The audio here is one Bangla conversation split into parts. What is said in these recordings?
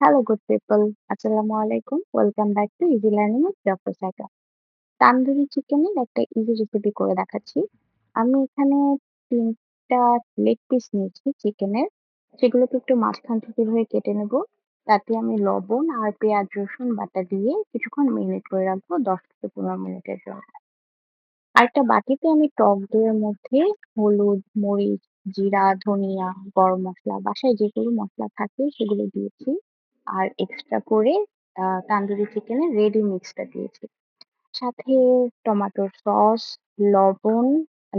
Hello, good people. আসসালামু আলাইকুম। Welcome back to easy learning with doctor Saika. Tandoori চিকেনের একটা ইজি রেসিপি করে দেখাচ্ছি। আমি এখানে ৩ টা লেগ পিস নিয়েছি চিকেনের। সেগুলোকে একটু মাঝখান থেকে এভাবে কেটে নেব। তাতে আমি লবণ আর পেঁয়াজ রসুন বাটা দিয়ে কিছুক্ষণ মেরিনেট করে রাখব ১০ থেকে ১৫ মিনিটের জন্য। আরেকটা বাটিতে আমি টক দইয়ের মধ্যে হলুদ, মরিচ, জিরা, ধনিয়া, গরম মসলা, বাসায় যেগুলো মসলা থাকে সেগুলো দিয়েছি। আর এক্সট্রা করে আ তান্দুরি চিকেনের রেডি মিক্সটা দিয়েছি। সাথে টমেটোর সস, লবণ,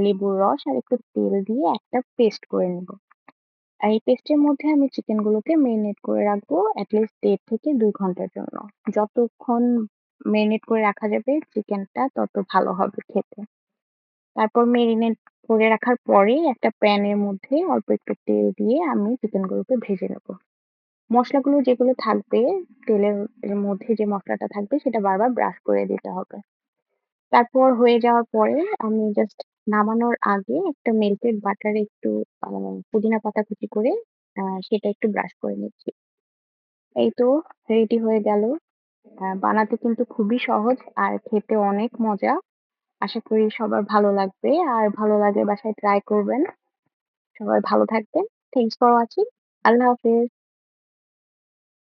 লেবুর রস আর একটু তেল দিয়ে একটা পেস্ট করে নেব। আর এই পেস্টের মধ্যে আমি চিকেনগুলোকে মেরিনেট করে রাখব এট লিস্ট ১.৫ থেকে দুই ঘণ্টার জন্য। যতক্ষণ মেরিনেট করে রাখা যাবে চিকেনটা তত ভালো হবে খেতে। তারপর মেরিনেট করে রাখার পরে একটা প্যানের মধ্যে অল্প একটু তেল দিয়ে আমি চিকেনগুলোকে ভেজে নেব। মসলাগুলো যেগুলো থাকবে, তেলের মধ্যে যে মসলাটা থাকবে সেটা বারবার ব্রাশ করে দিতে হবে। তারপর হয়ে যাওয়ার পরে আমি জাস্ট নামানোর আগে একটা মেল্টেড বাটারে একটু আ পুদিনা পাতা কুচি করে সেটা একটু ব্রাশ করে নিচ্ছি। এই তো রেডি হয়ে গেল। বানাতে কিন্তু খুবই সহজ আর খেতে অনেক মজা। আশা করি সবার ভালো লাগবে। আর ভালো লাগলে বাসায় ট্রাই করবেন। সবাই ভালো থাকবেন। Thanks for watching. আল্লাহ হাফেজ।